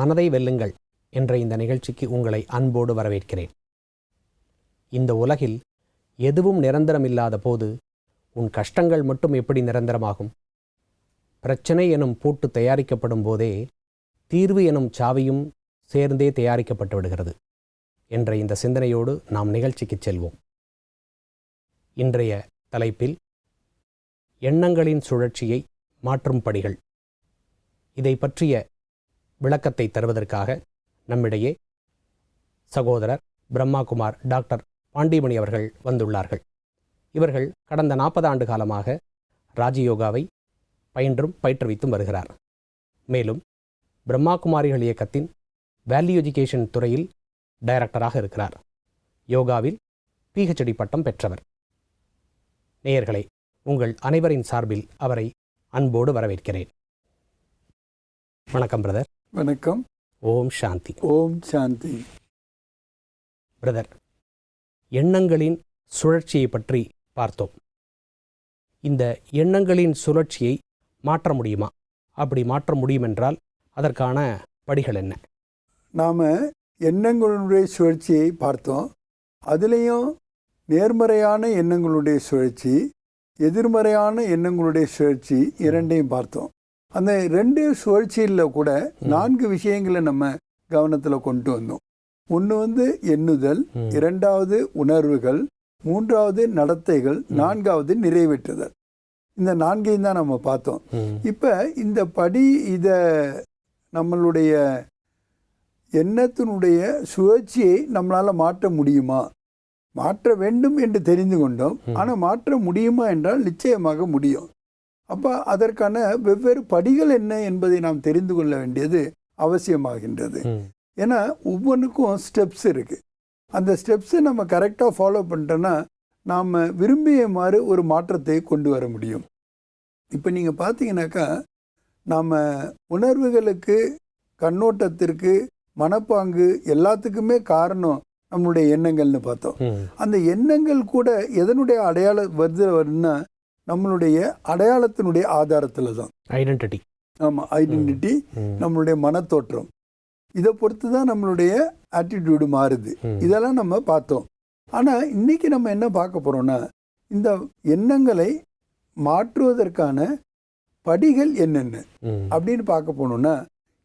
மனதை வெல்லுங்கள் என்ற இந்த நிகழ்ச்சிக்கு உங்களை அன்போடு வரவேற்கிறேன். இந்த உலகில் எதுவும் நிரந்தரமில்லாத போது உன் கஷ்டங்கள் மட்டும் எப்படி நிரந்தரமாகும்? பிரச்சனை எனும் பூட்டு தயாரிக்கப்படும் போதே தீர்வு எனும் சாவியும் சேர்ந்தே தயாரிக்கப்பட்டு விடுகிறது என்ற இந்த சிந்தனையோடு நாம் நிகழ்ச்சிக்கு செல்வோம். இன்றைய தலைப்பில் எண்ணங்களின் சுழற்சியை மாற்றும் படிகள். இதை பற்றிய விளக்கத்தை தருவதற்காக நம்மிடையே சகோதரர் பிரம்மாகுமார் டாக்டர் பாண்டிமணி அவர்கள் வந்துள்ளார்கள். இவர்கள் கடந்த நாற்பது ஆண்டு காலமாக ராஜயோகாவை பயின்றும் பயிற்றுவித்தும் வருகிறார். மேலும் பிரம்மாகுமாரிகள் இயக்கத்தின் வேல்யூ எஜுகேஷன் துறையில் டைரக்டராக இருக்கிறார். யோகாவில் பிஹெச்டி பட்டம் பெற்றவர். நேயர்களே உங்கள் அனைவரின் சார்பில் அவரை அன்போடு வரவேற்கிறேன். வணக்கம் பிரதர். வணக்கம். ஓம் சாந்தி. ஓம் சாந்தி. பிரதர் எண்ணங்களின் சுழற்சியை பற்றி பார்த்தோம். இந்த எண்ணங்களின் சுழற்சியை மாற்ற முடியுமா? அப்படி மாற்ற முடியும் என்றால் அதற்கான படிகள் என்ன? நாம் எண்ணங்களுடைய சுழற்சியை பார்த்தோம். அதுலேயும் நேர்மறையான எண்ணங்களுடைய சுழற்சி எதிர்மறையான எண்ணங்களுடைய சுழற்சி இரண்டையும் பார்த்தோம். அந்த ரெண்டு சுழற்சியில் கூட நான்கு விஷயங்களை நம்ம கவனத்தில் கொண்டு வந்தோம். ஒன்று வந்து எண்ணுதல் இரண்டாவது உணர்வுகள் மூன்றாவது நடத்தைகள் நான்காவது நிறைவேற்றுதல். இந்த நான்கையும் தான் நம்ம பார்த்தோம். இப்போ இந்த படி இதை நம்மளுடைய எண்ணத்தினுடைய சுழற்சியை நம்மளால் மாற்ற முடியுமா? மாற்ற வேண்டும் என்று தெரிந்து கொண்டோம். ஆனால் மாற்ற முடியுமா என்றால் நிச்சயமாக முடியும். அப்போ அதற்கான வெவ்வேறு படிகள் என்ன என்பதை நாம் தெரிந்து கொள்ள வேண்டியது அவசியமாகின்றது. ஏன்னா ஒவ்வொன்றுக்கும் ஸ்டெப்ஸ் இருக்குது அந்த ஸ்டெப்ஸை நம்ம கரெக்டாக ஃபாலோ பண்ணிட்டோன்னா நாம் விரும்பியமாறு ஒரு மாற்றத்தை கொண்டு வர முடியும். இப்போ நீங்கள் பார்த்தீங்கன்னாக்கா நாம் உணர்வுகளுக்கு கண்ணோட்டத்திற்கு மனப்பாங்கு எல்லாத்துக்குமே காரணம் நம்மளுடைய எண்ணங்கள்னு பார்த்தோம். அந்த எண்ணங்கள் கூட எதனுடைய அடையாள வருது வருதுன்னா நம்மளுடைய அடையாளத்தினுடைய ஆதாரத்தில் தான் ஐடென்டிட்டி ஆமாம் ஐடென்டிட்டி நம்மளுடைய மனத்தோற்றம். இதை பொறுத்து தான் நம்மளுடைய ஆட்டிடியூடு மாறுது. இதெல்லாம் நம்ம பார்த்தோம். ஆனால் இன்னைக்கு நம்ம என்ன பார்க்க போறோம்னா இந்த எண்ணங்களை மாற்றுவதற்கான படிகள் என்னென்ன? அப்படின்னு பார்க்க போனோம்னா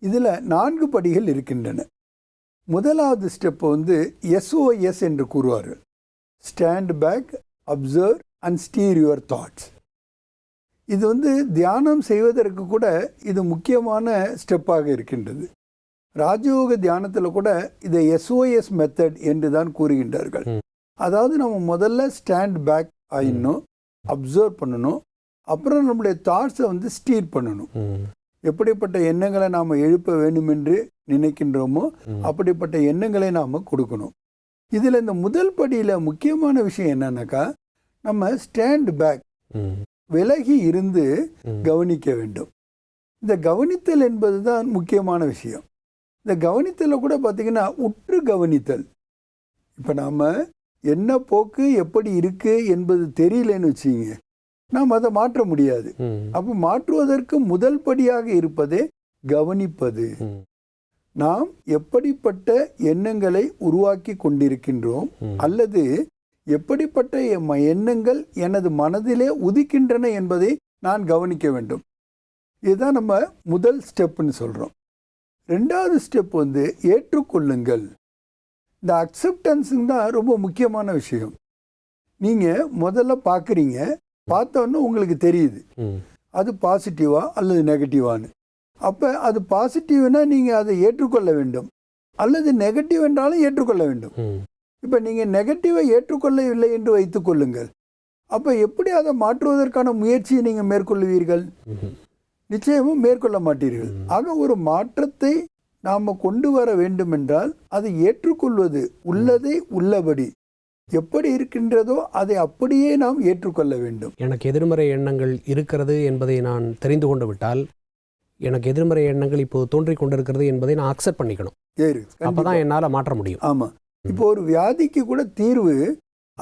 இதில் நான்கு படிகள் இருக்கின்றன. முதலாவது ஸ்டெப் வந்து எஸ்ஓஎஸ் என்று கூறுவார்கள் stand back observe and steer your thoughts இது வந்து தியானம் செய்வதற்கு கூட இது முக்கியமான ஸ்டெப்பாக இருக்கின்றது. ராஜயோக தியானத்தில் கூட இதை எஸ்ஓஎஸ் மெத்தட் என்று தான் கூறுகின்றார்கள். அதாவது நம்ம முதல்ல ஸ்டாண்ட் பேக் ஆயிடணும் அப்சர்வ் பண்ணணும் அப்புறம் நம்மளுடைய தாட்ஸை வந்து ஸ்டீர் பண்ணணும். எப்படிப்பட்ட எண்ணங்களை நாம் எழுப்ப வேண்டும் என்று நினைக்கின்றோமோ அப்படிப்பட்ட எண்ணங்களை நாம் கொடுக்கணும். இதில் இந்த முதல் படியில் முக்கியமான விஷயம் என்னன்னாக்கா நம்ம ஸ்டாண்ட் பேக் விலகி இருந்து கவனிக்க வேண்டும். இந்த கவனித்தல் என்பது தான் முக்கியமான விஷயம். இந்த கவனித்தலில் கூட பார்த்தீங்கன்னா உற்று கவனித்தல். இப்போ நாம் என்ன போக்கு எப்படி இருக்கு என்பது தெரியலன்னு வச்சுங்க நாம் அதை மாற்ற முடியாது. அப்போ மாற்றுவதற்கு முதல் படியாக இருப்பதே கவனிப்பது. நாம் எப்படிப்பட்ட எண்ணங்களை உருவாக்கி கொண்டிருக்கின்றோம் அல்லது எப்படிப்பட்ட எம் எண்ணங்கள் எனது மனதிலே உதிக்கின்றன என்பதை நான் கவனிக்க வேண்டும். இதுதான் நம்ம முதல் ஸ்டெப்னு சொல்கிறோம் ரெண்டாவது ஸ்டெப் வந்து ஏற்றுக்கொள்ளுங்கள். இந்த அக்செப்டன்ஸுங்க தான் ரொம்ப முக்கியமான விஷயம். நீங்கள் முதல்ல பார்க்குறீங்க பார்த்தோன்னே உங்களுக்கு தெரியுது. அது பாசிட்டிவா அல்லது நெகட்டிவான்னு. அப்போ அது பாசிட்டிவ்னா நீங்கள் அதை ஏற்றுக்கொள்ள வேண்டும். அல்லது நெகட்டிவ் என்றாலும் ஏற்றுக்கொள்ள வேண்டும். இப்போ நீங்கள் நெகட்டிவை ஏற்றுக்கொள்ளவில்லை என்று வைத்துக் கொள்ளுங்கள். அப்போ எப்படி அதை மாற்றுவதற்கான முயற்சியை நீங்கள் மேற்கொள்வீர்கள் நிச்சயமும் மேற்கொள்ள மாட்டீர்கள். ஆக ஒரு மாற்றத்தை நாம் கொண்டு வர வேண்டும் என்றால் அதை ஏற்றுக்கொள்வது உள்ளதை உள்ளபடி. எப்படி இருக்கின்றதோ அதை அப்படியே நாம் ஏற்றுக்கொள்ள வேண்டும். எனக்கு எதிர்மறை எண்ணங்கள் இருக்கிறது என்பதை நான் தெரிந்து கொண்டு விட்டால் எனக்கு எதிர்மறை எண்ணங்கள் இப்போது தோன்றிக் கொண்டிருக்கிறது என்பதை நான் அக்செப்ட் பண்ணிக்கணும். ஏறு. அப்பதான் என்னால் மாற்ற முடியும். ஆமாம் இப்போ ஒரு வியாதிக்கு கூட தீர்வு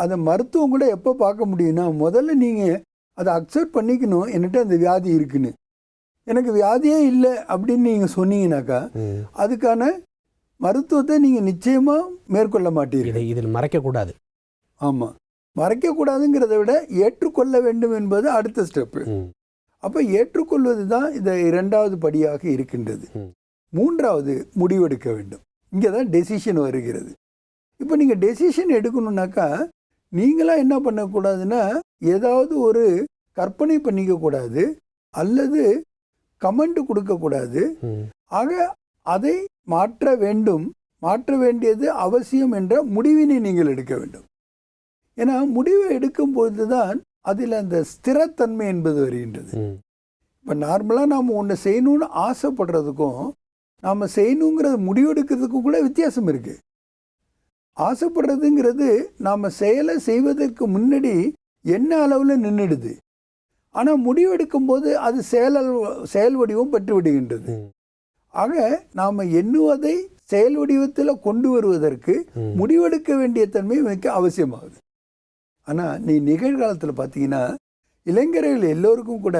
அதை மருத்துவம் கூட எப்போ பார்க்க முடியும்னா முதல்ல நீங்கள் அதை அக்செப்ட் பண்ணிக்கணும் என்கிட்ட அந்த வியாதி இருக்குன்னு. எனக்கு வியாதியே இல்லை அப்படின்னு நீங்கள் சொன்னீங்கன்னாக்கா. அதுக்கான மருத்துவத்தை நீங்கள் நிச்சயமாக மேற்கொள்ள மாட்டீர்கள். இதை இதில் மறைக்கக்கூடாது. ஆமாம் மறைக்கக்கூடாதுங்கிறத விட ஏற்றுக்கொள்ள வேண்டும் என்பது அடுத்த ஸ்டெப்பு. அப்போ ஏற்றுக்கொள்வது தான் இந்த இரண்டாவது படியாக இருக்கின்றது. மூன்றாவது முடிவெடுக்க வேண்டும். இங்கே தான் டெசிஷன் வருகிறது. இப்போ நீங்கள் டெசிஷன் எடுக்கணுன்னாக்கா நீங்களாம் என்ன பண்ணக்கூடாதுன்னா ஏதாவது ஒரு கற்பனை பண்ணிக்க கூடாது அல்லது கமெண்ட் கொடுக்கக்கூடாது. ஆக அதை மாற்ற வேண்டும். மாற்ற வேண்டியது அவசியம் என்ற முடிவினை நீங்கள் எடுக்க வேண்டும். ஏன்னா முடிவை எடுக்கும் பொழுது தான் அதில் அந்த ஸ்திரத்தன்மை என்பது வருகின்றது. இப்போ நார்மலாக நாம் ஒன்று செய்யணும்னு ஆசைப்படுறதுக்கும் நாம் செய்யணுங்கிறத முடிவெடுக்கிறதுக்கும் கூட வித்தியாசம் இருக்குது ஆசைப்படுறதுங்கிறது நாம் செயலை செய்வதற்கு முன்னாடி என்ன அளவில் நின்றுடுது ஆனால் முடிவெடுக்கும் போது அது செயல் செயல் வடிவம் பெற்று விடுகின்றது. ஆக நாம் எண்ணுவதை செயல் வடிவத்தில் கொண்டு வருவதற்கு. முடிவெடுக்க வேண்டிய தன்மை மிக அவசியமாகுது. ஆனால் நீ நிகழ்காலத்தில் பார்த்தீங்கன்னா இளைஞர்கள் எல்லோருக்கும் கூட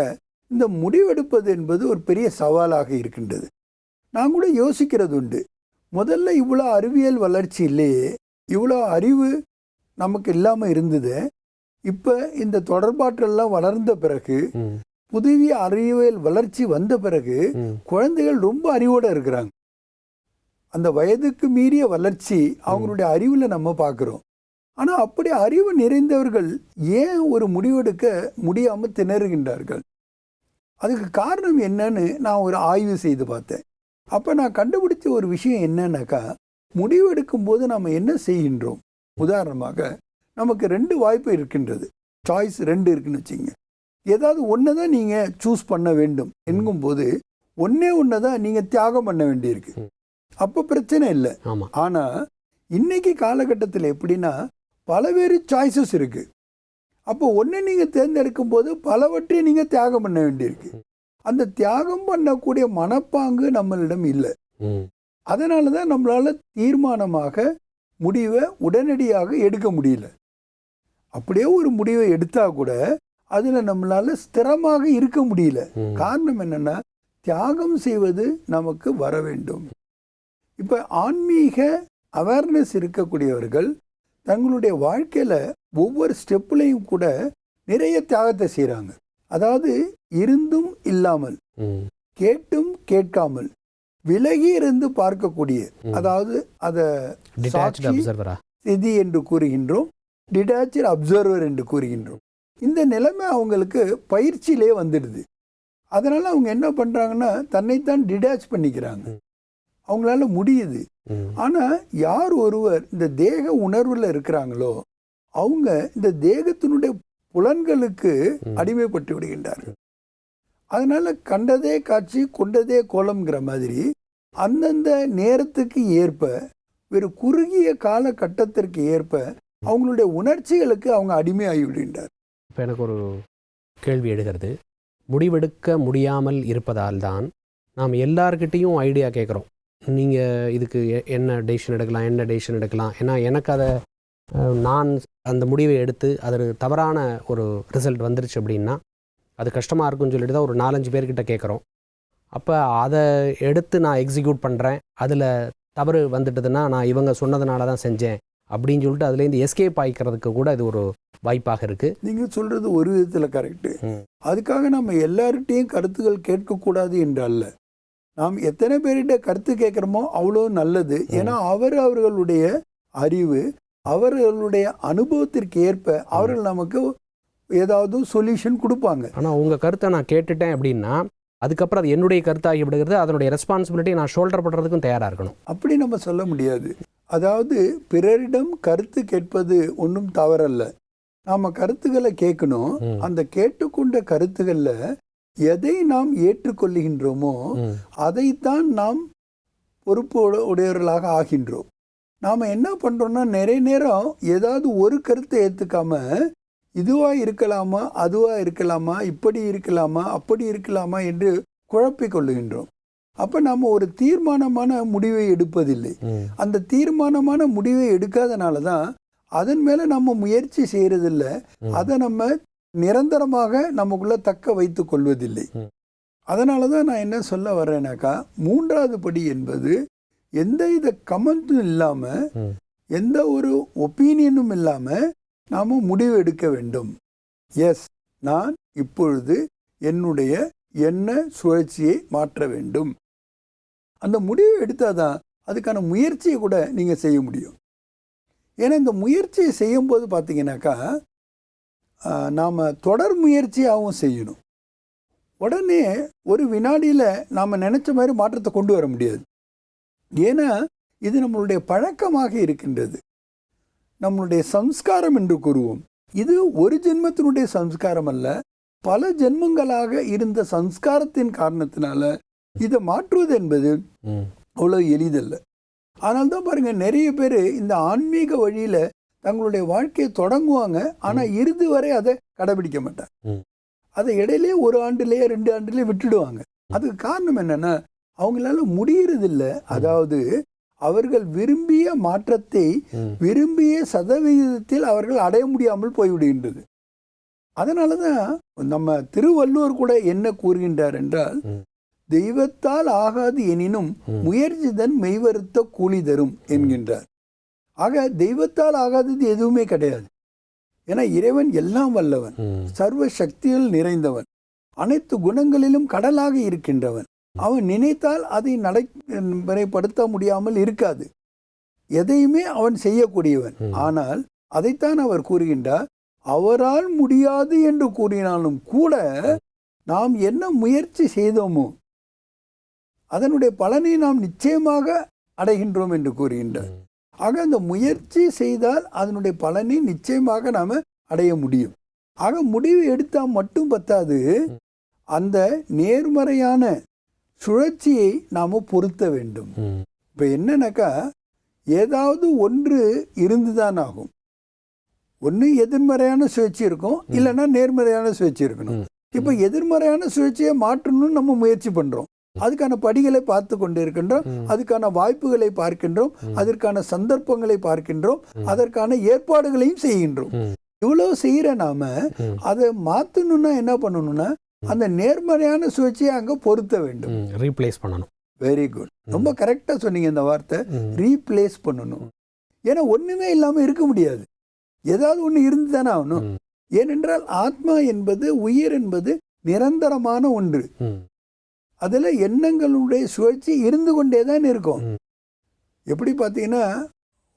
இந்த முடிவெடுப்பது என்பது ஒரு பெரிய சவாலாக இருக்கின்றது. நான் கூட யோசிக்கிறது உண்டு முதல்ல இவ்வளோ அறிவியல் வளர்ச்சி இல்லையே. இவ்வளோ அறிவு நமக்கு இல்லாமல் இருந்தது. இப்போ இந்த தொடர்பாற்றெல்லாம் வளர்ந்த பிறகு. புதிய அறிவியல் வளர்ச்சி வந்த பிறகு. குழந்தைகள் ரொம்ப அறிவோட இருக்கிறாங்க. அந்த வயதுக்கு மீறிய வளர்ச்சி அவங்களுடைய அறிவில் நம்ம பார்க்குறோம் ஆனால் அப்படி அறிவு நிறைந்தவர்கள் ஏன் ஒரு முடிவெடுக்க முடியாமல் திணறுகின்றார்கள்? அதுக்கு காரணம் என்னன்னு நான் ஒரு ஆய்வு செய்து பார்த்தேன். அப்போ நான் கண்டுபிடிச்ச ஒரு விஷயம் என்னன்னாக்கா முடிவெடுக்கும் போது நம்ம என்ன செய்கின்றோம்? உதாரணமாக நமக்கு ரெண்டு வாய்ப்பு இருக்கின்றது. சாய்ஸ் ரெண்டு இருக்குன்னு வச்சுங்க ஏதாவது ஒன்று தான் நீங்கள் சூஸ் பண்ண வேண்டும் என்கும்போது ஒன்றே ஒன்று தான் நீங்கள் தியாகம் பண்ண வேண்டியிருக்கு. அப்போ பிரச்சனை இல்லை. ஆனால் இன்னைக்கு காலகட்டத்தில் எப்படின்னா பலவேறு சாய்ஸஸ் இருக்கு. அப்போ ஒன்று நீங்கள் தேர்ந்தெடுக்கும் போது பலவற்றை நீங்கள் தியாகம் பண்ண வேண்டியிருக்கு. அந்த தியாகம் பண்ணக்கூடிய மனப்பாங்கு நம்மளிடம் இல்லை. அதனால தான் நம்மளால தீர்மானமாக முடிவை உடனடியாக எடுக்க முடியல அப்படியே ஒரு முடிவை எடுத்தா கூட அதில் நம்மளால ஸ்திரமாக இருக்க முடியல. காரணம் என்னன்னா தியாகம் செய்வது நமக்கு வர வேண்டும் இப்போ ஆன்மீக அவேர்னஸ் இருக்கக்கூடியவர்கள் தங்களுடைய வாழ்க்கையில் ஒவ்வொரு ஸ்டெப்லையும் கூட நிறைய தியாகத்தை செய்கிறாங்க அதாவது இருந்தும் இல்லாமல். கேட்டும் கேட்காமல் விலகி இருந்து பார்க்கக்கூடிய. அதாவது அதை? ஸ்திதி என்று கூறுகின்றோம் டிடாச்சர் அப்சர்வர் என்று கூறுகின்றோம் இந்த நிலைமை அவங்களுக்கு பயிற்சியிலே வந்துடுது அதனால அவங்க என்ன பண்றாங்கன்னா தன்னைத்தான் டிடாச் பண்ணிக்கிறாங்க. அவங்களால முடியுது ம். ஆனா யார் ஒருவர் இந்த தேக உணர்வுல இருக்கிறாங்களோ அவங்க இந்த தேகத்தினுடைய புலன்களுக்கு. அடிமைப்பட்டு விடுகின்றார்கள் அதனால் கண்டதே காட்சி கொண்டதே கோலம்ங்கிற மாதிரி அந்தந்த நேரத்துக்கு ஏற்ப ஒரு குறுகிய காலகட்டத்திற்கு ஏற்ப அவங்களுடைய உணர்ச்சிகளுக்கு அவங்க அடிமையாகி விடுகின்றார் இப்போ எனக்கு ஒரு கேள்வி எழுகிறது. முடிவெடுக்க முடியாமல் இருப்பதால் தான் நாம் எல்லார்கிட்டேயும் ஐடியா கேட்குறோம். நீங்கள் இதுக்கு எ- என்ன டெசிஷன் எடுக்கலாம் என்ன டெசிஷன் எடுக்கலாம் ஏன்னா எனக்கு அதை நான் அந்த முடிவை எடுத்து அது தவறான ஒரு ரிசல்ட் வந்துருச்சு அப்படின்னா அது கஷ்டமாக இருக்கும்னு சொல்லிட்டு தான் ஒரு நாலஞ்சு பேர்கிட்ட கேட்குறோம் அப்போ அதை எடுத்து நான் எக்ஸிக்யூட் பண்ணுறேன் அதில் தவறு வந்துட்டதுன்னா நான் இவங்க சொன்னதுனால தான் செஞ்சேன் அப்படின்னு சொல்லிட்டு அதுலேருந்து எஸ்கேப் ஆகிக்கிறதுக்கு கூட இது ஒரு வாய்ப்பாக இருக்குது நீங்க சொல்றது ஒரு விதத்துல கரெக்டு. அதுக்காக நம்ம எல்லார்கிட்டையும் கருத்துக்கள் கேட்கக்கூடாது என்று அல்ல. நாம் எத்தனை பேர்கிட்ட கருத்து கேட்குறோமோ அவ்வளோ நல்லது. ஏன்னா அவர் அவர்களுடைய அறிவு அவர்களுடைய அனுபவத்திற்கு ஏற்ப அவர்கள் நமக்கு ஏதாவது சொல்யூஷன் கொடுப்பாங்க. ஆனால் உங்கள் கருத்தை நான் கேட்டுட்டேன் அப்படின்னா அதுக்கப்புறம் அது என்னுடைய கருத்தாகி விடுகிறது அதனுடைய ரெஸ்பான்சிபிலிட்டி நான் ஷோல்டர் பண்ணுறதுக்கும் தயாராக இருக்கணும். அப்படி நம்ம சொல்ல முடியாது. அதாவது பிறரிடம் கருத்து கேட்பது ஒன்றும் தவறல்ல. நாம கருத்துக்களை கேட்கணும். அந்த கேட்டுக்கொண்ட கருத்துக்கள்ல எதை நாம் ஏற்றுக்கொள்ளுகின்றோமோ. அதைத்தான் நாம் பொறுப்பு உட- உடையவர்களாக ஆகின்றோம். நாம் என்ன பண்ணுறோம்னா நிறைய நேரம் ஏதாவது ஒரு கருத்தை ஏற்றுக்காம இதுவாக இருக்கலாமா அதுவாக இருக்கலாமா இப்படி இருக்கலாமா அப்படி இருக்கலாமா என்று குழப்பிக் கொள்ளுகின்றோம் அப்போ நம்ம ஒரு தீர்மானமான முடிவை எடுப்பதில்லை. அந்த தீர்மானமான முடிவை எடுக்காதனால தான் அதன் மேலே நம்ம முயற்சி செய்கிறதில்ல. அதை நம்ம நிரந்தரமாக நமக்குள்ள தக்க வைத்துக் கொள்வதில்லை. அதனால தான் நான் என்ன சொல்ல வர்றேனாக்கா மூன்றாவது படி என்பது எந்த வித கமெண்ட்டும் இல்லாமல். எந்த ஒரு ஒப்பீனியனும் இல்லாமல் நாம் முடிவு எடுக்க வேண்டும். எஸ் நான் இப்பொழுது என்னுடைய எண்ண சுழற்சியை மாற்ற வேண்டும். அந்த முடிவு எடுத்தாதான் அதுக்கான முயற்சியை கூட நீங்கள் செய்ய முடியும். ஏன்னா இந்த முயற்சியை செய்யும்போது பார்த்தீங்கன்னாக்கா நாம் தொடர் முயற்சியாகவும் செய்யணும். உடனே ஒரு வினாடியில் நாம் நினச்ச மாதிரி மாற்றத்தை கொண்டு வர முடியாது. ஏன்னா இது நம்மளுடைய பழக்கமாக இருக்கின்றது. நம்மளுடைய சம்ஸ்காரம் என்று கூறுவோம். இது ஒரு ஜென்மத்தினுடைய சம்ஸ்காரம் அல்ல. பல ஜென்மங்களாக இருந்த சம்ஸ்காரத்தின் காரணத்தினால இதை மாற்றுவது என்பது அவ்வளோ எளிதல்ல. ஆனால் தான் பாருங்க நிறைய பேர் இந்த ஆன்மீக வழியில தங்களுடைய வாழ்க்கையை தொடங்குவாங்க. ஆனால் இறுதி வரை அதை கடைபிடிக்க மாட்டாங்க. அதை இடையிலே ஒரு ஆண்டுலேயே ரெண்டு ஆண்டுலேயே விட்டுடுவாங்க. அதுக்கு காரணம் என்னன்னா அவங்களால முடியறதில்ல. அதாவது அவர்கள் விரும்பிய மாற்றத்தை விரும்பிய சதவிகிதத்தில் அவர்கள் அடைய முடியாமல் போய்விடுகின்றது. அதனால தான் நம்ம திருவள்ளுவர் கூட என்ன கூறுகின்றார் என்றால். தெய்வத்தால் ஆகாது எனினும் ம். முயற்சிதன் மெய்வருத்த கூலி தரும் என்கின்றார். ஆக தெய்வத்தால் ஆகாதது எதுவுமே கிடையாது. ஏன்னா இறைவன் எல்லாம் வல்லவன். சர்வ சக்தியில் நிறைந்தவன். அனைத்து குணங்களிலும் கடலாக இருக்கின்றவன். அவன் நினைத்தால் அதை நடைமுறைப்படுத்த முடியாமல் இருக்காது. எதையுமே அவன் செய்யக்கூடியவன். ஆனால் அதைத்தான் அவர் கூறுகின்றார். அவரால் முடியாது என்று கூறினாலும் கூட நாம் என்ன முயற்சி செய்தோமோ அதனுடைய பலனை நாம் நிச்சயமாக அடைகின்றோம் என்று கூறுகின்றார். ஆக அந்த முயற்சி செய்தால் அதனுடைய பலனை நிச்சயமாக நாம் அடைய முடியும். ஆக முடிவு எடுத்தால் மட்டும் பத்தாது. அந்த நேர்மறையான சுழற்சியை நாம் பொருத்த வேண்டும் இப்போ என்னன்னாக்கா ஏதாவது ஒன்று இருந்துதான் ஆகும் ஒன்று எதிர்மறையான சுழற்சி இருக்கும் இல்லைன்னா நேர்மறையான சுழற்சி இருக்கணும். இப்போ எதிர்மறையான சுழற்சியை மாற்றணும்னு நம்ம முயற்சி பண்ணுறோம் அதுக்கான படிகளை பார்த்து கொண்டு இருக்கின்றோம். அதுக்கான வாய்ப்புகளை பார்க்கின்றோம். அதற்கான சந்தர்ப்பங்களை பார்க்கின்றோம். அதற்கான ஏற்பாடுகளையும் செய்கின்றோம் ம். இவ்வளவு செய்யற நாம. அதை மாத்தணும்னா என்ன பண்ணணும்னா அந்த நேர்மறையான சுழற்சியை அங்க பொருத்த வேண்டும். ரீப்ளேஸ் பண்ணணும். வெரி குட் ரொம்ப கரெக்டா சொன்னீங்க இந்த வார்த்தை. ரீப்ளேஸ் பண்ணணும். ஏன்னா ஒண்ணுமே இல்லாம இருக்க முடியாது. ஏதாவது ஒண்ணு இருந்து தானே ஆகணும். ஏனென்றால் ஆத்மா என்பது உயிர் என்பது நிரந்தரமான ஒன்று. அதுல எண்ணங்களுடைய சுழற்சி இருந்து கொண்டே தான் இருக்கும். எப்படி பார்த்தீங்கன்னா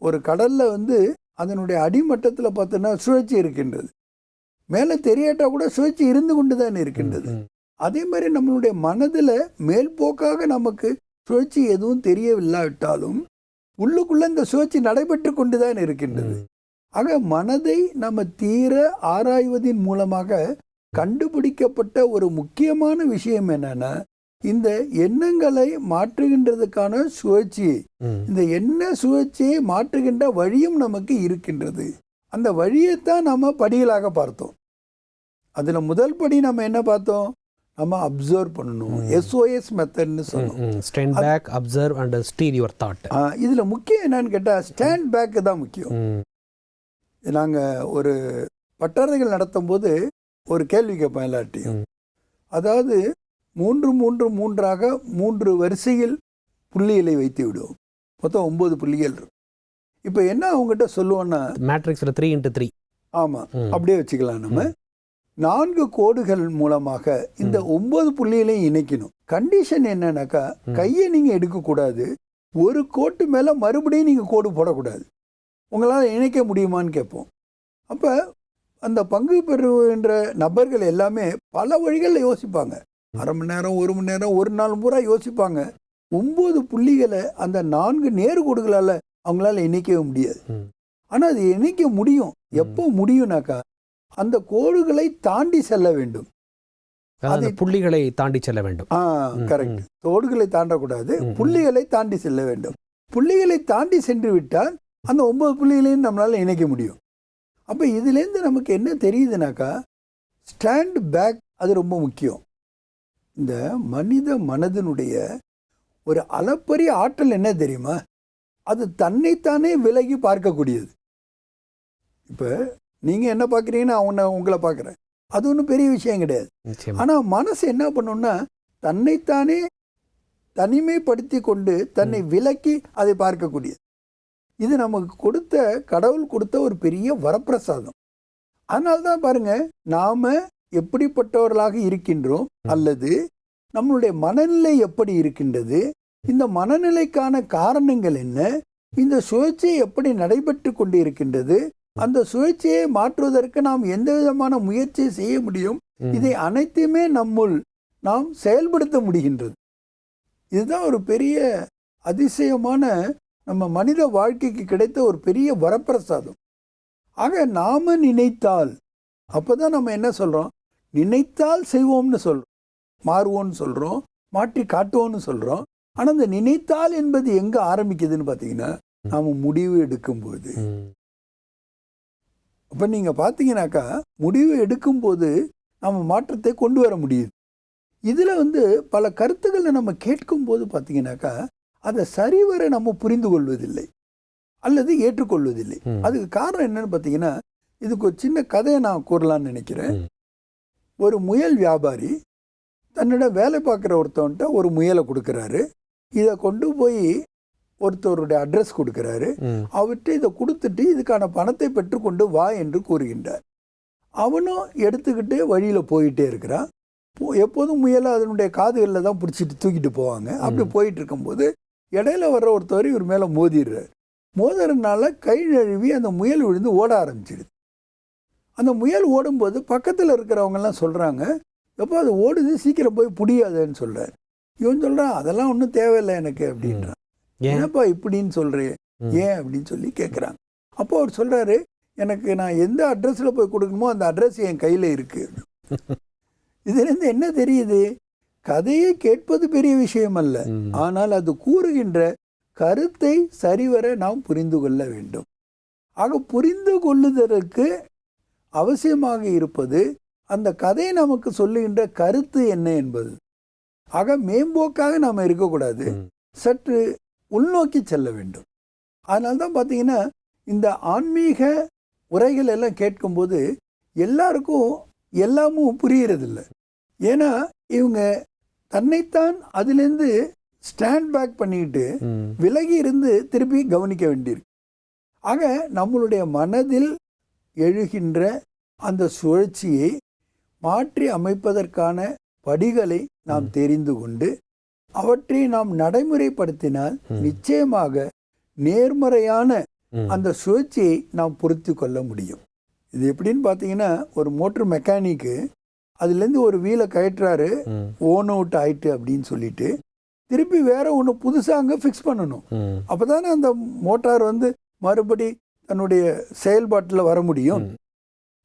ஒரு கடல்ல வந்து அதனுடைய அடிமட்டத்துல பார்த்தோன்னா சுழற்சி இருக்கின்றது. மேலே தெரியாட்டா கூட சுழற்சி இருந்து கொண்டு தான் இருக்கின்றது. அதே மாதிரி நம்மளுடைய மனதில் மேல்போக்காக நமக்கு சுழற்சி எதுவும் தெரியவில்லாவிட்டாலும் உள்ளுக்குள்ள இந்த சுழற்சி நடைபெற்று கொண்டு தான் இருக்கின்றது. ஆக மனதை நம்ம தீர ஆராய்வதின் மூலமாக கண்டுபிடிக்கப்பட்ட ஒரு முக்கியமான விஷயம் என்னன்னா இந்த எண்ணங்களை மாற்றுகின்றதுக்கான சுழற்சியை ம். இந்த எண்ண சுழற்சியை மாற்றுகின்ற வழியும் நமக்கு இருக்கின்றது. அந்த வழியைத்தான் நம்ம படிகளாக பார்த்தோம். அதுல முதல் படி நம்ம என்ன பார்த்தோம்? நம்ம அப்சர்வ் பண்ணணும். எஸ்ஓஎஸ் மெத்தட்னு சொன்னோம். Stand back observe and steer your thought இதுல முக்கியம் என்னன்னு கேட்டா ஸ்டாண்ட் பேக் தான் முக்கியம். ம். நாங்க ஒரு பட்டறைகள் நடத்தும் போது ஒரு கேள்வி கேட்பேன் எல்லார்ட்டையும். அதாவது மூன்று மூன்று மூன்றாக மூன்று வரிசையில் புள்ளிகளை வைத்து விடுவோம். மொத்தம் ஒன்பது புள்ளிகள் இருக்கும். இப்போ என்ன அவங்ககிட்ட சொல்லுவோன்னா மேட்ரிக்ஸில் த்ரீ இன்ட்டு த்ரீ ஆமா அப்படியே வச்சுக்கலாம் நம்ம. நான்கு கோடுகள் மூலமாக இந்த ஒன்பது புள்ளிகளையும் இணைக்கணும். கண்டிஷன் என்னன்னாக்கா. கையை நீங்க எடுக்கக்கூடாது. ஒரு கோட்டு மேல மறுபடியும் நீங்க கோடு போடக்கூடாது. உங்களால் இணைக்க முடியுமான்னு கேட்போம். அப்ப அந்த பங்கு பெறுகின்ற நபர்கள் எல்லாமே பல வழிகளில் யோசிப்பாங்க. அரை மணி நேரம் ஒரு மணி நேரம் ஒரு நாள் பூரா யோசிப்பாங்க. ஒன்பது புள்ளிகளை அந்த நான்கு நேர்கோடுகளால அவங்களால இணைக்கவே முடியாது. ம். ஆனா அது இணைக்க முடியும். எப்போ முடியும்னாக்கா அந்த கோடுகளை தாண்டி செல்ல வேண்டும். அதை- புள்ளிகளை தாண்டி செல்ல வேண்டும். ஆ கரெக்ட். கோடுகளை தாண்டக்கூடாது. புள்ளிகளை தாண்டி செல்ல வேண்டும். புள்ளிகளை தாண்டி சென்று விட்டால் அந்த ஒன்பது புள்ளிகளையும் நம்மளால இணைக்க முடியும். அப்ப இதுலேருந்து நமக்கு என்ன தெரியுதுனாக்கா ஸ்டாண்ட் பேக் அது ரொம்ப முக்கியம். இந்த மனித மனதினுடைய ஒரு அளப்பரிய ஆற்றல் என்ன தெரியுமா? அது தன்னைத்தானே விலகி பார்க்கக்கூடியது. இப்போ நீங்கள் என்ன பார்க்குறீங்கன்னா அவனை உங்களை பார்க்குறேன். அது ஒன்றும் பெரிய விஷயம் கிடையாது. ஆனால் மனசு என்ன பண்ணும்னா தன்னைத்தானே தனிமைப்படுத்தி கொண்டு தன்னை விலக்கி அதை பார்க்கக்கூடியது. இது நமக்கு கொடுத்த கடவுள் கொடுத்த ஒரு பெரிய வரப்பிரசாதம். அதனால தான் பாருங்க நாம எப்படிப்பட்டவர்களாக இருக்கின்றோம் அல்லது நம்மளுடைய மனநிலை எப்படி இருக்கின்றது இந்த மனநிலைக்கான காரணங்கள் என்ன? இந்த சுழற்சி எப்படி நடைபெற்று கொண்டு இருக்கின்றது அந்த சுழற்சியை மாற்றுவதற்கு நாம் எந்த விதமான முயற்சியை செய்ய முடியும். இதை அனைத்தையுமே நம்முள் நாம் செயல்படுத்த முடிகின்றது. இதுதான் ஒரு பெரிய அதிசயமான நம்ம மனித வாழ்க்கைக்கு கிடைத்த ஒரு பெரிய வரப்பிரசாதம். ஆக நாம நினைத்தால் அப்பதான் நம்ம என்ன சொல்றோம்? நினைத்தால் செய்வோம்னு சொல்றோம். மாறுவோம்னு சொல்றோம். மாற்றி காட்டுவோம்னு சொல்றோம். ஆனா அந்த நினைத்தால் என்பது எங்க ஆரம்பிக்குதுன்னு பாத்தீங்கன்னா நாம முடிவு எடுக்கும்போது. அப்ப நீங்க பாத்தீங்கன்னாக்கா முடிவு எடுக்கும்போது நம்ம மாற்றத்தை கொண்டு வர முடியுது. இதுல வந்து பல கருத்துக்களை நம்ம கேட்கும்போது பாத்தீங்கன்னாக்கா அதை சரிவர நம்ம புரிந்து கொள்வதில்லை. அல்லது ஏற்றுக்கொள்வதில்லை. அதுக்கு காரணம் என்னன்னு பார்த்தீங்கன்னா இதுக்கு ஒரு சின்ன கதையை நான் கூறலாம்னு நினைக்கிறேன். ஒரு முயல் வியாபாரி தன்னிடம் வேலை பார்க்குற ஒருத்தவன்ட்ட ஒரு முயலை கொடுக்குறாரு. இதை கொண்டு போய் ஒருத்தருடைய அட்ரஸ் கொடுக்குறாரு. அவர்கிட்ட இதை கொடுத்துட்டு இதுக்கான பணத்தை பெற்றுக்கொண்டு வா என்று கூறுகின்றார். அவனும் எடுத்துக்கிட்டு வழியில் போயிட்டே இருக்கிறான். எப்போதும் முயலை அதனுடைய காதுகளில் தான் பிடிச்சிட்டு தூக்கிட்டு போவாங்க. அப்படி. போயிட்டு இருக்கும்போது இடையில வர்ற ஒருத்தவர் இவர் மேலே மோதிடுறார். மோதுறதுனால கை நழுவி அந்த முயல் விழுந்து ஓட ஆரம்பிச்சிடுது அந்த முயல் ஓடும்போது பக்கத்தில் இருக்கிறவங்கெல்லாம் சொல்கிறாங்க எப்போ அது ஓடுது சீக்கிரம் போய் புடியாதுன்னு சொல்கிறார் இவன் சொல்கிறான் அதெல்லாம் ஒன்றும் தேவையில்லை எனக்கு அப்படின்றான் ஏன்? என்னப்பா இப்படின்னு சொல்கிறேன் ம். ஏன்? அப்படின்னு சொல்லி கேட்குறாங்க அப்போ அவர் சொல்கிறாரு எனக்கு நான் எந்த அட்ரஸில் போய் கொடுக்கணுமோ அந்த அட்ரஸ் என் கையில் இருக்கு. இதுலேருந்து என்ன தெரியுது? கதையை கேட்பது பெரிய விஷயம் அல்ல. ஆனால் அது கூறுகின்ற கருத்தை சரிவர நாம் புரிந்து கொள்ள வேண்டும். ஆக புரிந்து கொள்ளுதற்கு அவசியமாக இருப்பது அந்த கதை நமக்கு சொல்லுகின்ற கருத்து என்ன என்பது. ஆக மேம்போக்காக நாம் இருக்கக்கூடாது. சற்று உள்நோக்கி செல்ல வேண்டும் அதனால தான் பார்த்தீங்கன்னா இந்த ஆன்மீக உரைகள் எல்லாம் கேட்கும்போது எல்லாருக்கும் எல்லாமும் புரியறதில்ல ஏன்னா இவங்க தன்னைத்தான் அதிலேருந்து ஸ்டாண்ட் பேக் பண்ணிட்டு ம். விலகி இருந்து திருப்பி கவனிக்க வேண்டியிருக்கு ஆக நம்மளுடைய மனதில் எழுகின்ற அந்த சுழற்சியை மாற்றி அமைப்பதற்கான படிகளை நாம். தெரிந்து கொண்டு அவற்றை நாம் நடைமுறைப்படுத்தினால். நிச்சயமாக நேர்மறையான. அந்த சுழற்சியை நாம் பொருத்தி கொள்ள முடியும் இது எப்படின்னு பார்த்தீங்கன்னா ஒரு மோட்டர் மெக்கானிக்கு அதுலேருந்து ஒரு வீலை கயற்றுறாரு ம். ஓன் அவுட் ஆயிட்டு அப்படின்னு சொல்லிட்டு திருப்பி வேற ஒன்று புதுசாக அங்கே ஃபிக்ஸ் பண்ணணும் ம். அப்பதானே அந்த மோட்டார் வந்து மறுபடி தன்னுடைய செயல்பாட்டில் வர முடியும்.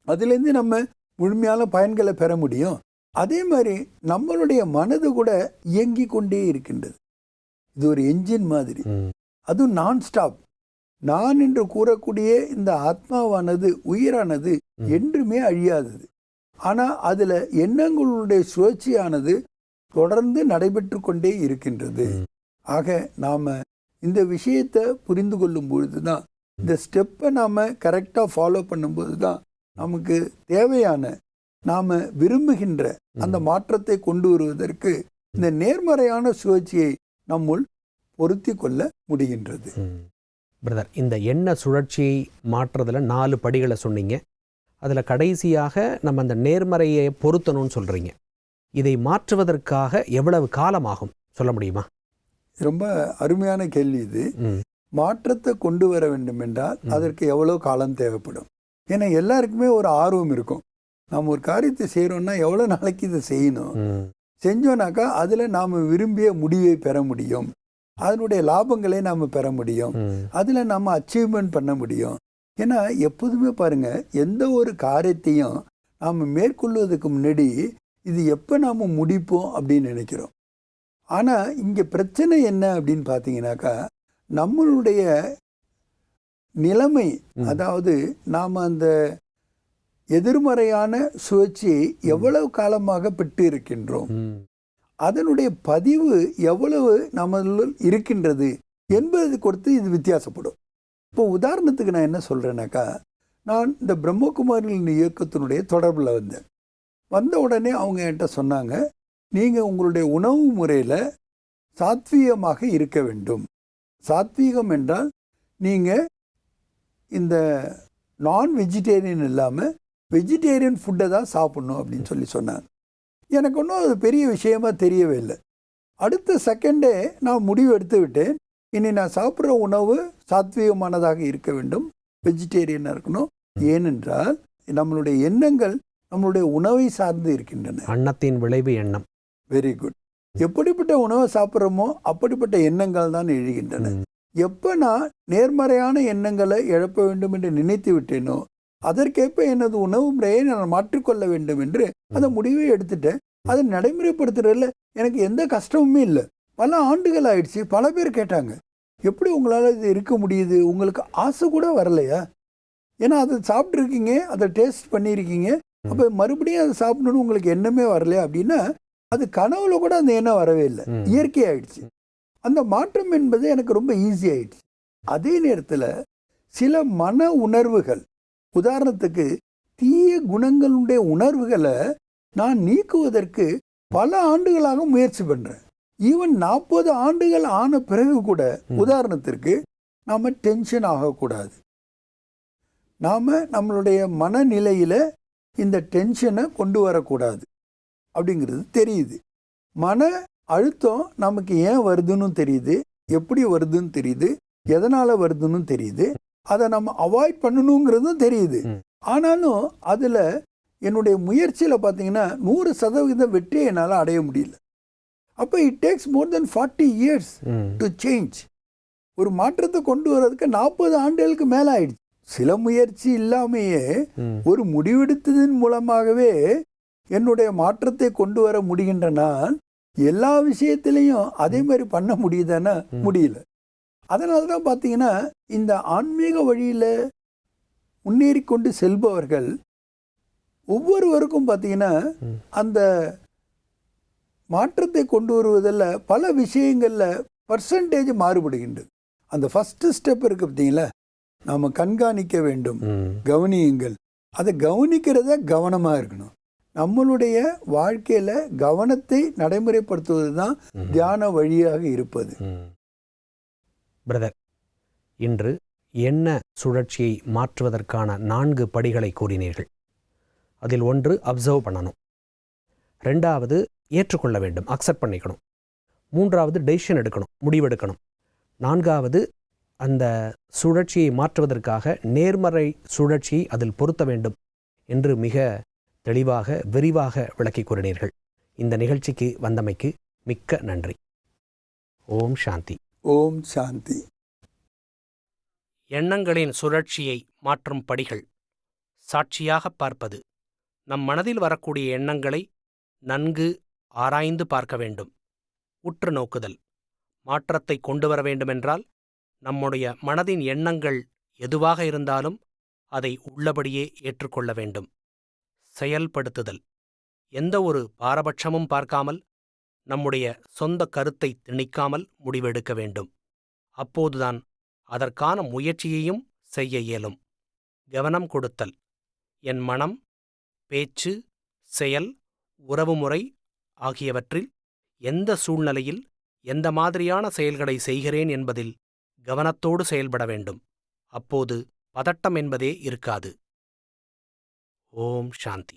அதுலேருந்து நம்ம முழுமையான பயன்களை பெற முடியும் அதே மாதிரி நம்மளுடைய மனது கூட இயங்கி கொண்டே இருக்கின்றது இது ஒரு என்ஜின் மாதிரி. அதுவும் நான் ஸ்டாப் நான் என்று கூறக்கூடிய இந்த ஆத்மாவானது உயிரானது. என்றுமே அழியாதது ஆனால் அதில் எண்ணங்களுடைய சுழற்சியானது தொடர்ந்து நடைபெற்று கொண்டே இருக்கின்றது. ஆக நாம் இந்த விஷயத்தை புரிந்து கொள்ளும் பொழுது தான் இந்த ஸ்டெப்பை நாம் கரெக்டாக ஃபாலோ பண்ணும்போது தான் நமக்கு தேவையான நாம் விரும்புகின்ற அந்த மாற்றத்தை கொண்டு வருவதற்கு இந்த நேர்மறையான சுழற்சியை நம்முள் பொருத்தி கொள்ள முடிகின்றது. பிரதர் இந்த எண்ணெய் சுழற்சியை மாற்றுறதுல நாலு படிகளை சொன்னீங்க. அதில் கடைசியாக நம்ம அந்த நேர்மறையை பொருத்தணும்னு சொல்கிறீங்க இதை மாற்றுவதற்காக எவ்வளவு காலம் ஆகும் சொல்ல முடியுமா? ரொம்ப அருமையான கேள்வி இது. மாற்றத்தை கொண்டு வர வேண்டும் என்றால். அதற்கு எவ்வளோ காலம் தேவைப்படும்? ஏன்னா எல்லாருக்குமே ஒரு ஆர்வம் இருக்கும். நாம் ஒரு காரியத்தை செய்கிறோம்னா எவ்வளோ நாளைக்கு இதை செய்யணும். செஞ்சோனாக்கா அதில் நாம் விரும்பிய முடிவை பெற முடியும் அதனுடைய லாபங்களை நாம் பெற முடியும். அதில் நம்ம அச்சீவ்மெண்ட் பண்ண முடியும் ஏன்னா எப்போதுமே பாருங்க எந்த ஒரு காரியத்தையும் நாம் மேற்கொள்வதற்கு முன்னாடி இது எப்போ நாம் முடிப்போம் அப்படின்னு நினைக்கிறோம் ஆனால் இங்கே பிரச்சனை என்ன அப்படின்னு பார்த்தீங்கன்னாக்கா நம்மளுடைய நிலைமை. அதாவது நாம் அந்த எதிர்மறையான சுழற்சியை எவ்வளவு காலமாக பெற்று இருக்கின்றோம். அதனுடைய பதிவு எவ்வளவு நம்மளுள் இருக்கின்றது என்பதை கொடுத்து இது வித்தியாசப்படும். இப்போ உதாரணத்துக்கு நான் என்ன சொல்கிறேன்னாக்கா நான் இந்த பிரம்மகுமாரிகளின் இயக்கத்தினுடைய தொடர்பில் வந்தேன். வந்த உடனே அவங்க என்கிட்ட சொன்னாங்க நீங்கள் உங்களுடைய உணவு முறையில் சாத்வீகமாக இருக்க வேண்டும். சாத்வீகம் என்றால் நீங்கள் இந்த நான் வெஜிடேரியன் இல்லாமல் வெஜிடேரியன் ஃபுட்டை தான் சாப்பிடணும் அப்படின்னு சொல்லி சொன்னாங்க எனக்கு ஒன்றும் அது பெரிய விஷயமா தெரியவே இல்லை. அடுத்த செகண்டே நான் முடிவு எடுத்து விட்டேன் இனி நான் சாப்பிட்ற உணவு சாத்வீகமானதாக இருக்க வேண்டும். வெஜிடேரியனாக இருக்கணும். ஏனென்றால் நம்மளுடைய எண்ணங்கள் நம்மளுடைய உணவை சார்ந்து இருக்கின்றன. அன்னத்தின் விளைவு எண்ணம். வெரி குட் எப்படிப்பட்ட உணவை சாப்பிட்றோமோ அப்படிப்பட்ட எண்ணங்கள் தான் எழுகின்றன. எப்போ நான் நேர்மறையான எண்ணங்களை இழப்ப வேண்டும் என்று நினைத்து விட்டேனோ அதற்கேற்ப எனது உணவு முறையை நான் மாற்றிக்கொள்ள வேண்டும் என்று அந்த முடிவை எடுத்துட்டேன். அதை நடைமுறைப்படுத்துறதுல எனக்கு எந்த கஷ்டமுமே இல்லை. பல ஆண்டுகள் ஆயிடுச்சு. பல பேர் கேட்டாங்க எப்படி உங்களால் இது இருக்க முடியுது? உங்களுக்கு ஆசை கூட வரலையா? ஏன்னா அதை சாப்பிட்ருக்கீங்க அதை டேஸ்ட் பண்ணியிருக்கீங்க. அப்போ மறுபடியும் அதை சாப்பிடணும்னு உங்களுக்கு எண்ணமே வரலையா? அப்படின்னா அது கனவுல கூட அந்த எண்ணம் வரவே இல்லை. இயற்கை ஆயிடுச்சு. அந்த மாற்றம் என்பது எனக்கு ரொம்ப ஈஸி ஆயிடுச்சு. அதே நேரத்தில் சில மன உணர்வுகள் உதாரணத்துக்கு தீய குணங்களுடைய உணர்வுகளை நான் நீக்குவதற்கு பல ஆண்டுகளாக முயற்சி பண்றேன். ஈவன் நாற்பது ஆண்டுகள் ஆன பிறகு கூட. உதாரணத்திற்கு நாம டென்ஷன் ஆகக்கூடாது. நாம நம்மளுடைய மனநிலையில இந்த டென்ஷனை கொண்டு வரக்கூடாது. அப்படிங்கிறது தெரியுது. மன அழுத்தம் நமக்கு ஏன் வருதுன்னு தெரியுது. எப்படி வருதுன்னு தெரியுது. எதனால வருதுன்னு தெரியுது. அதை நம்ம அவாய்ட் பண்ணணுங்கிறதும் தெரியுது. ஆனாலும் அதுல என்னுடைய முயற்சியில பார்த்தீங்கன்னா நூறு சதவீதம் வெற்றியை என்னால் அடைய முடியல அப்போ it takes more than forty years. To change ஒரு மாற்றத்தை கொண்டு வர்றதுக்கு நாற்பது ஆண்டுகளுக்கு மேலே ஆயிடுச்சு சில முயற்சி இல்லாமையே. ஒரு முடிவெடுத்ததன் மூலமாகவே என்னுடைய மாற்றத்தை கொண்டு வர முடிகின்ற நான் எல்லா விஷயத்திலையும் அதே மாதிரி பண்ண முடியுதானா ம். முடியல அதனால தான் பார்த்தீங்கன்னா இந்த ஆன்மீக வழியில் முன்னேறி கொண்டு செல்பவர்கள் ஒவ்வொருவருக்கும் பார்த்தீங்கன்னா. அந்த மாற்றத்தை கொண்டு வருவதில் பல விஷயங்களில் பர்சன்டேஜ் மாறுபடுகின்றது அந்த ஃபஸ்ட்டு ஸ்டெப் இருக்கு பார்த்தீங்களா நாம் கண்காணிக்க வேண்டும். கவனியுங்கள் அதை கவனிக்கிறத கவனமாக இருக்கணும் நம்மளுடைய வாழ்க்கையில் கவனத்தை நடைமுறைப்படுத்துவது தான். தியான வழியாக இருப்பது. பிரதர். இன்று என்ன சுழற்சியை மாற்றுவதற்கான நான்கு படிகளை கூறினீர்கள். அதில் ஒன்று அப்சர்வ் பண்ணணும். ரெண்டாவது ஏற்றுக்கொள்ள வேண்டும் அக்செப்ட் பண்ணிக்கணும். மூன்றாவது டெசிஷன் எடுக்கணும் முடிவெடுக்கணும். நான்காவது அந்த சுழற்சியை மாற்றுவதற்காக நேர்மறை சுழற்சியை அதில் பொருத்த வேண்டும் என்று மிக தெளிவாக விரிவாக விளக்கி கூறினீர்கள். இந்த நிகழ்ச்சிக்கு வந்தமைக்கு மிக்க நன்றி. ஓம் சாந்தி. ஓம் சாந்தி. எண்ணங்களின் சுழற்சியை மாற்றும் படிகள். சாட்சியாக பார்ப்பது. நம் மனதில் வரக்கூடிய எண்ணங்களை நன்கு ஆராய்ந்து பார்க்க வேண்டும். உற்று நோக்குதல். மாற்றத்தை கொண்டு வர வேண்டுமென்றால் நம்முடைய மனதின் எண்ணங்கள் எதுவாக இருந்தாலும் அதை உள்ளபடியே ஏற்றுக்கொள்ள வேண்டும். செயல்படுத்துதல். எந்த ஒரு பாரபட்சமும் பார்க்காமல் நம்முடைய சொந்த கருத்தை திணிக்காமல் முடிவெடுக்க வேண்டும். அப்போதுதான் அதற்கான முயற்சியையும் செய்ய இயலும். கவனம் கொடுத்தல். என் மனம் பேச்சு செயல் உறவுமுறை ஆகியவற்றில் எந்த சூழ்நிலையில் எந்த மாதிரியான செயல்களை செய்கிறேன் என்பதில் கவனத்தோடு செயல்பட வேண்டும். அப்போது பதட்டம் என்பதே இருக்காது. ஓம் சாந்தி.